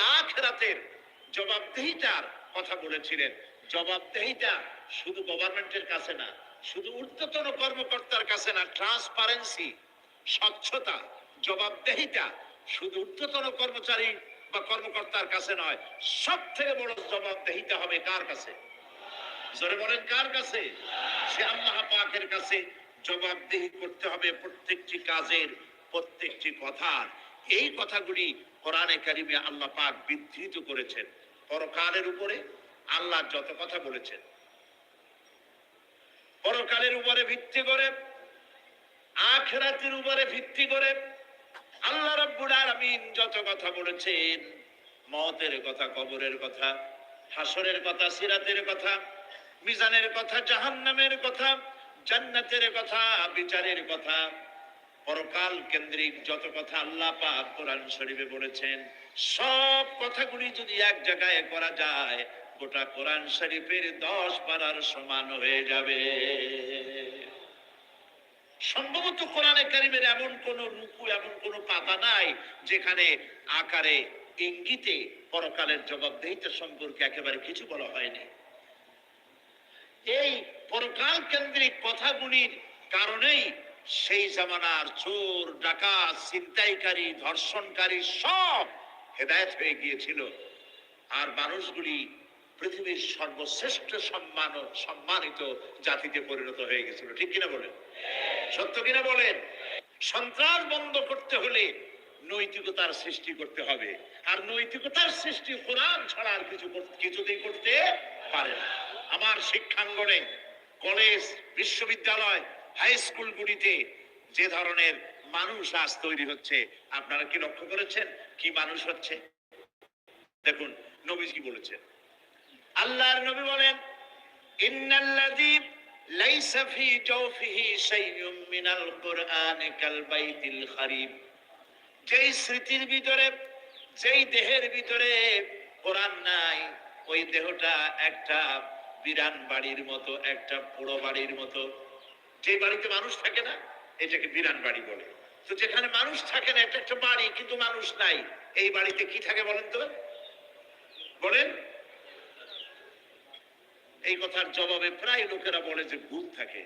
আখেরাতের জবাবদেহিতার কথা বলেছিলেন। জবাবদেহিতা শুধু গভর্নমেন্টের কাছে না, শুধু ঊর্ধ্বতন কর্মকর্তার কাছে না ট্রান্সপারেন্সি স্বচ্ছতা জবাবদেহিতা শুধু ঊর্ধ্বতন কর্মচারী বা কর্মকর্তার কাছে নয় সব থেকে বড় জবাবদেহিতা হবে কার কাছে? জোরে বলেন, কার কাছে? সে আল্লাহ কাছে জবাবদেহি করতে হবে প্রত্যেকটি কাজের প্রত্যেকটি কথার। এই কথাগুলি কোরআনে কারিমে আল্লাহ পাক বিধৃত করেছেন। পরকালের উপরে আল্লাহ যত কথা বলেছেন। পরকালের উপরে ভিত্তি করে, আখেরাতের উপরে ভিত্তি করে আল্লাহ রাব্বুল আলামিন যত কথা বলেছেন, মতের কথা, কবরের কথা, হাসরের কথা, সিরাতের কথা, মিজানের কথা, জাহান্নামের কথা, জান্নাতের কথা, বিচারের কথা পরকাল কেন্দ্রিক যত কথা আল্লাহ পাক কোরআন শরীফে বলেছেন, সব কথাগুলি যদি এক জায়গায় করা যায়, গোটা কোরআন শরীফের দশ পারার সমান হয়ে যাবে। সম্ভবত কোরআনে কারিমের এমন কোন রূপু এমন কোন পাতা নাই, যেখানে আকারে ইঙ্গিতে পরকালের জবাবদেহিতা সম্পর্কে একেবারে কিছু বলা হয়নি। এই পরকাল কেন্দ্রিক কথাগুলির কারণেই সেই জামানার চোর, ডাকাত, ছিনতাইকারী, ধর্ষণকারী সব হেদায়েত হয়ে গিয়েছিল। আর মানুষগুলি পৃথিবীর সর্বশ্রেষ্ঠ সম্মান সম্মানিত জাতিতে পরিণত হয়ে গেছিল। ঠিক কিনা বলেন? সত্য কিনা বলেন? সন্ত্রাস বন্ধ করতে হলে নৈতিকতার সৃষ্টি করতে হবে। আর নৈতিকতার সৃষ্টি কোরআন ছাড়া আর কিছু কিছুতেই করতে পারে না। আমার শিক্ষাঙ্গনে কলেজ, বিশ্ববিদ্যালয় হাই স্কুলগুলিতে যে ধরনের মানুষ আজ তৈরি হচ্ছে, আপনারা কি লক্ষ্য করেছেন? কি মানুষ হচ্ছে? দেখুন, নবীজি কি বলেছেন, আল্লাহর নবী বলেন, ইন্নাল্লাযী লাইসা ফি জাওফিহি শাইউম মিনাল কুরআনি কাল বাইতিল খারিব। যেই স্মৃতির ভিতরে, যেই দেহের ভিতরে কোরআন নাই, ওই দেহটা একটা বিরান বাড়ির মতো, একটা পোড়ো বাড়ির মতো। যে বাড়িতে মানুষ থাকে না, এটাকে বিরান বাড়ি বলে। তো যেখানে মানুষ থাকে না, এটা একটা বাড়ি, কিন্তু মানুষ নাই। এই বাড়িতে কি থাকে বলেন তো? বলেন। এই কথার জবাবে প্রায় লোকেরা বলে যে ভূত থাকে।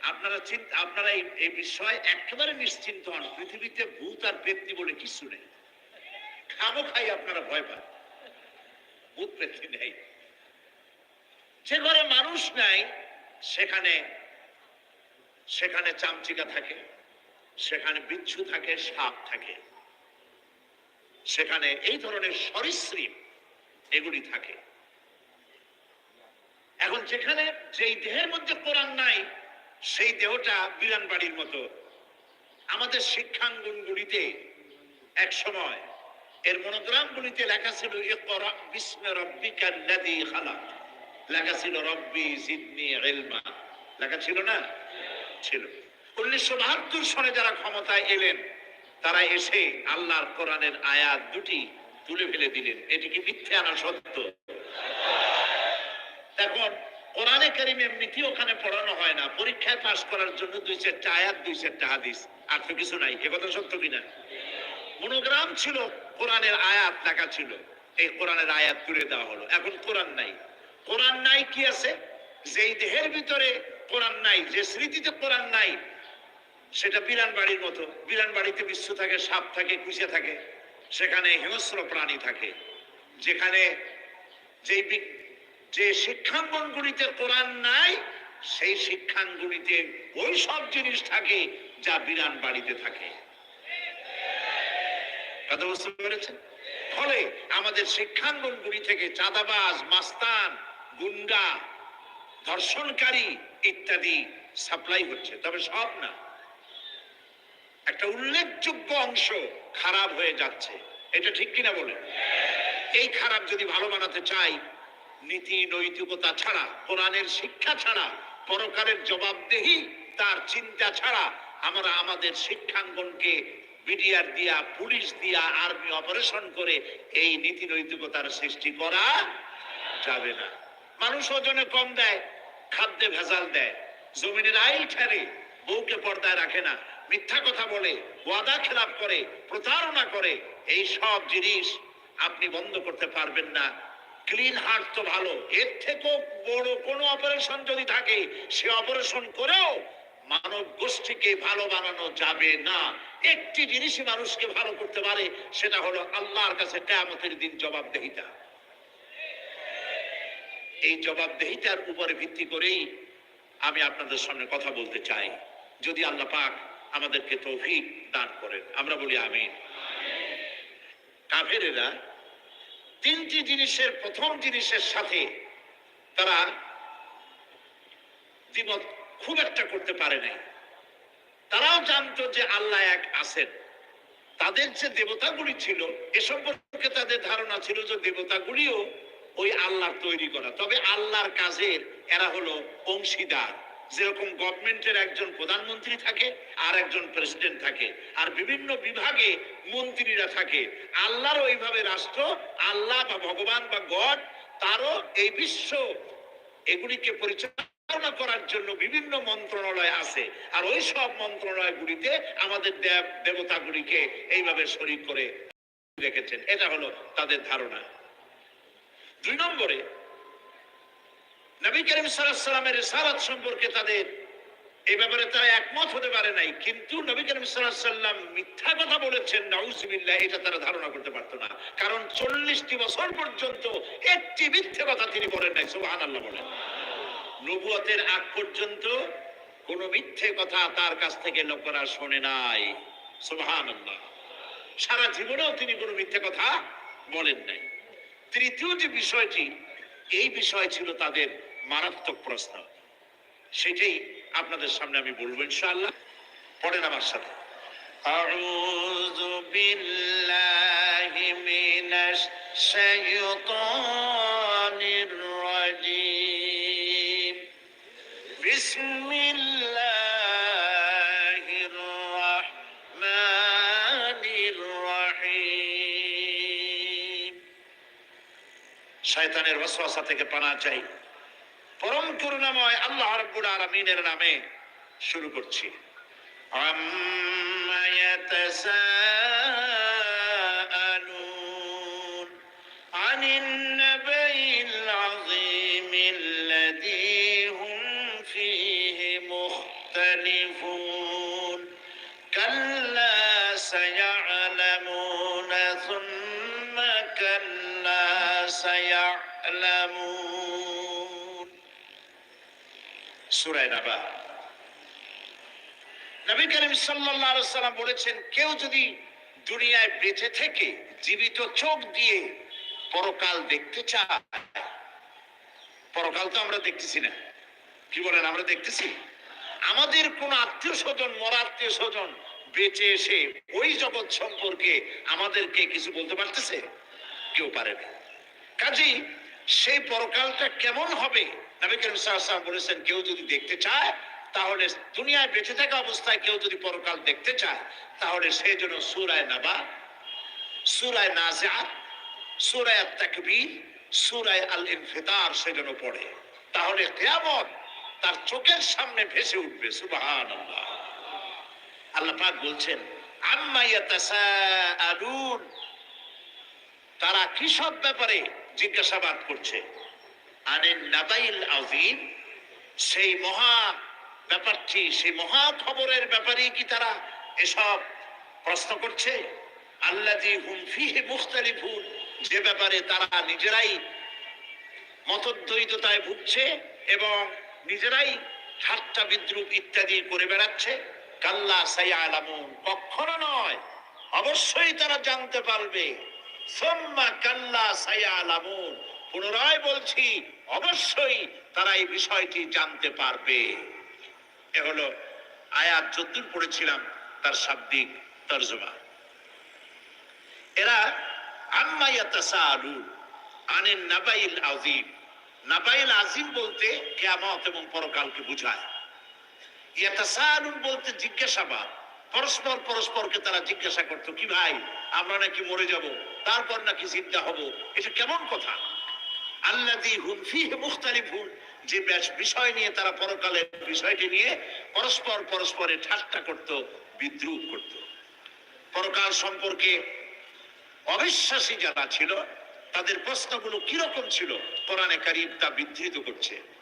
আপনারা চিন্তা, আপনারা এই বিষয়ে একেবারে নিশ্চিন্ত হন, পৃথিবীতে ভূত আর ব্যক্তি বলে কিছু নেই। খামো খাই আপনারা ভয় পান। ভূত ব্যক্তি নেই। যে ঘরে মানুষ নাই, সেখানে সেখানে চামচিকা থাকে, সেখানে বিচ্ছু থাকে, সাপ থাকে। সেখানে এই ধরনের সরীসৃপ এগুলি থাকে। এখন যেখানে যেই দেহের মধ্যে কোরআন নাই, সেই দেহটা বিরান বাড়ির মতো। আমাদের শিক্ষাঙ্গনগুলিতে এক সময় এর মনোগ্রামগুলিতে লেখা ছিল লেখা ছিল, রব্বি জিদনি লেখা ছিল না? ছিল। উনিশশো বাহাত্তর সনে যারা ক্ষমতায় এলেন, তারা এসে আল্লাহর কোরআনের আয়াত দুটি তুলে ফেলে দিলেন। এটি কি মিথ্যে আনা সত্য? এখন কোরআনে কারিম এমনিতে ওখানে পড়ানো হয় না। পরীক্ষায় পাশ করার জন্য দুই চারটা আয়াত, দুই চারটা হাদিস। আর তো কিছু নাই। এ কথা সত্য কিনা? মনোগ্রাম ছিল, কোরআনের আয়াত লেখা ছিল। এই কোরআনের আয়াত তুলে দেওয়া হলো। এখন কোরআন নাই। কোরআন নাই কি আছে? যেই দেহের ভিতরে কোরআন নাই, যে স্মৃতিতে কোরআন নাই, সেটা বিরান বাড়ির মতো। বিরান বাড়িতে বিশ্ব থাকে, সাপ থাকে, কুচে থাকে, সেখানে হিংস্র প্রাণী থাকে। যেখানে যে যে শিক্ষাঙ্গনগুলিতে কোরআন নাই, সেই শিক্ষাঙ্গনগুলিতে ওই সব জিনিস থাকে যা বিরান বাড়িতে থাকে। কথা বুঝতে পেরেছেন? ফলে আমাদের শিক্ষাঙ্গনগুলি থেকে চাঁদাবাজ, মাস্তান, গুন্ডা, ধর্ষণকারী ইত্যাদি সাপ্লাই হচ্ছে, তবে সব না। একটা উল্লেখযোগ্য অংশ খারাপ হয়ে যাচ্ছে। এটা ঠিক কিনা বলে এই খারাপ যদি ভালো বানাতে চাই, নীতি, নৈতিকতা ছাড়া, কোরআনের শিক্ষা ছাড়া, পরকালের জবাবদেহি, তার চিন্তা ছাড়া, আমরা আমাদের শিক্ষাঙ্গনকে বিডিআর দিয়া, পুলিশ দিয়া, আর্মি অপারেশন করে এই নীতি, নৈতিকতার সৃষ্টি করা যাবে না। মানুষ ওজনে কম দেয় খাদ্যে ভেজাল দেয়। জমিনের আইল ঠেলে বউকে পর্দায় রাখে না। মিথ্যা কথা বলে, ওয়াদা খেলাপ করে, প্রতারণা করে, এই সব জিনিস আপনি বন্ধ করতে পারবেন না। ক্লিন হার্ট তো ভালো। এর থেকেও বড় কোনো অপারেশন যদি থাকে, সে অপারেশন করেও মানব গোষ্ঠীকে ভালো বানানো যাবে না। একটি জিনিসই মানুষকে ভালো করতে পারে, সেটা হলো আল্লাহর কাছে কেয়ামতের দিন জবাবদেহিতা। এই জবাবদেহিতার উপরে ভিত্তি করেই আমি আপনাদের সামনে কথা বলতে চাই। যদি আল্লাহ পাক আমাদেরকে তৌফিক দান করেন, আমরা বলি আমিন। কাফেরেরা তিনটি জিনিসের, প্রথম জিনিসের সাথে তারা দ্বিমত খুব একটা করতে পারে নাই। তারাও জানতো যে আল্লাহ এক আছেন। তাদের যে দেবতাগুলি ছিল, এ সম্পর্কে তাদের ধারণা ছিল যে দেবতাগুলিও ওই আল্লাহর তৈরি করা। তবে আল্লাহর কাজের এরা হলো অংশীদার। যেরকম গভর্নমেন্টের একজন প্রধানমন্ত্রী থাকে, আর একজন প্রেসিডেন্ট থাকে। আর বিভিন্ন বিভাগে মন্ত্রীরা থাকে। আল্লাহর ওইভাবে রাষ্ট্র, আল্লাহ বা ভগবান বা গড, তারও এই বিশ্ব এগুলিকে পরিচালনা করার জন্য বিভিন্ন মন্ত্রণালয় আছে। আর ওই সব মন্ত্রণালয়গুলিতে আমাদের দেব দেবতাগুলিকে এইভাবে শরীর করে রেখেছেন। এটা হলো তাদের ধারণা। দুই নম্বরে নবী করিম সাল্লামের সারাত সম্পর্কে তাদের এই ব্যাপারে তারা একমত হতে পারে নাই, কিন্তু নবী করিম সাল্লাম মিথ্যা কথা বলেছেন নাউজুবিল্লাহ এটা তারা ধারণা করতে পারতো না। কারণ চল্লিশটি বছর পর্যন্ত একটি মিথ্যে কথা তিনি বলেন নাই সুবাহান আল্লাহ বলেন। নবুয়তের আগ পর্যন্ত কোন মিথ্যে কথা তার কাছ থেকে লোকেরা শোনে নাই সুবাহান সারা জীবনেও তিনি কোনো মিথ্যে কথা বলেন নাই। তৃতীয় যে বিষয়টি এই বিষয় ছিল তাদের মারাত্মক প্রশ্ন সেটাই আপনাদের সামনে আমি বলবো ইনশাআল্লাহ পড়েন আমার সাথে أعوذ بالله من الشيطان শয়তানের ওয়াসওয়াসা থেকে পানা চাই। পরম করুণাময় আল্লাহ রব্বুল আলমিনের নামে শুরু করছি। আম্মা ইয়াতাসাআলুন আনিন নাবাইল আযীমিল লাযী سيعلمون সূরা নাবা নবী করিম সাল্লাল্লাহু আলাইহি সাল্লাম বলেছেন কেউ যদি দুনিয়ায় বেঁচে থেকে জীবিত চোখ দিয়ে পরকাল দেখতে চায় পরকাল তো আমরা দেখতেছি না কি বলেন আমরা দেখতেছি আমাদের কোন আত্মীয় স্বজন মরা আত্মীয় স্বজন বেঁচে এসে ওই জগৎ সম্পর্কে আমাদেরকে কিছু বলতে পারতেছে কেউ পারে না কাজেই সেই পরকালটা কেমন হবে? নবী করিম আলাইহি বলেছেন, কেউ যদি দেখতে চায়, তাহলে দুনিয়ায় বেঁচে থাকা অবস্থায় কেউ যদি পরকাল দেখতে চায়, তাহলে সেই জন্য সুরায় নাবা, সুরায় নাজিআত সুরায় তাকবীর, সুরায় আল ইনফিতার সেজন্য পড়ে। তাহলে কিয়ামত তার চোখের সামনে ভেসে উঠবে, সুবহানাল্লাহ। আল্লাহ পাক বলছেন, আম্মা ইয়াতাসাআলুন, তারা কি সব ব্যাপারে জিজ্ঞাসাবাদ করছে। আনিন নাবাইল আজিম সেই মহা ব্যাপারটি, সেই মহা খবরের ব্যাপারে কি তারা এসব প্রশ্ন করছে? আল্লাজি হুম ফিহে মুখতালিফুন, যে ব্যাপারে তারা নিজেরাই মতদ্বৈততায় ভুগছে এবং নিজেরাই ঠাট্টা বিদ্রুপ ইত্যাদি করে বেড়াচ্ছে। কাল্লা সাইয়া আলামুন কখনো নয়, অবশ্যই তারা জানতে পারবে। পুনরায় বলছি, অবশ্যই তারা এই বিষয়টি জানতে পারবে। এ হলো আয়াত যদ্দূর পড়েছিলাম, তার শাব্দিক তর্জমা। এরা নাবাইল আযীম। নাবাইল আজিম বলতে কিয়ামত এবং পরকালকে বোঝায়। ইয়াতাসাআলুন বলতে জিজ্ঞাসাবাদ। পরস্পর পরস্পরকে তারা জিজ্ঞাসা করতো, কি ভাই, আমরা নাকি মরে যাব? তারপর নাকি জিন্দা হব? এটা কেমন কথা? মুখতালিফুন। যে বিষয় নিয়ে তারা পরকালের বিষয়টি নিয়ে পরস্পর পরস্পরে ঠাট্টা করত, বিদ্রুপ করত। পরকাল সম্পর্কে অবিশ্বাসী যারা ছিল, তাদের প্রশ্নগুলো কীরকম ছিল? কোরআনে কারিম তা বিধৃত করছে।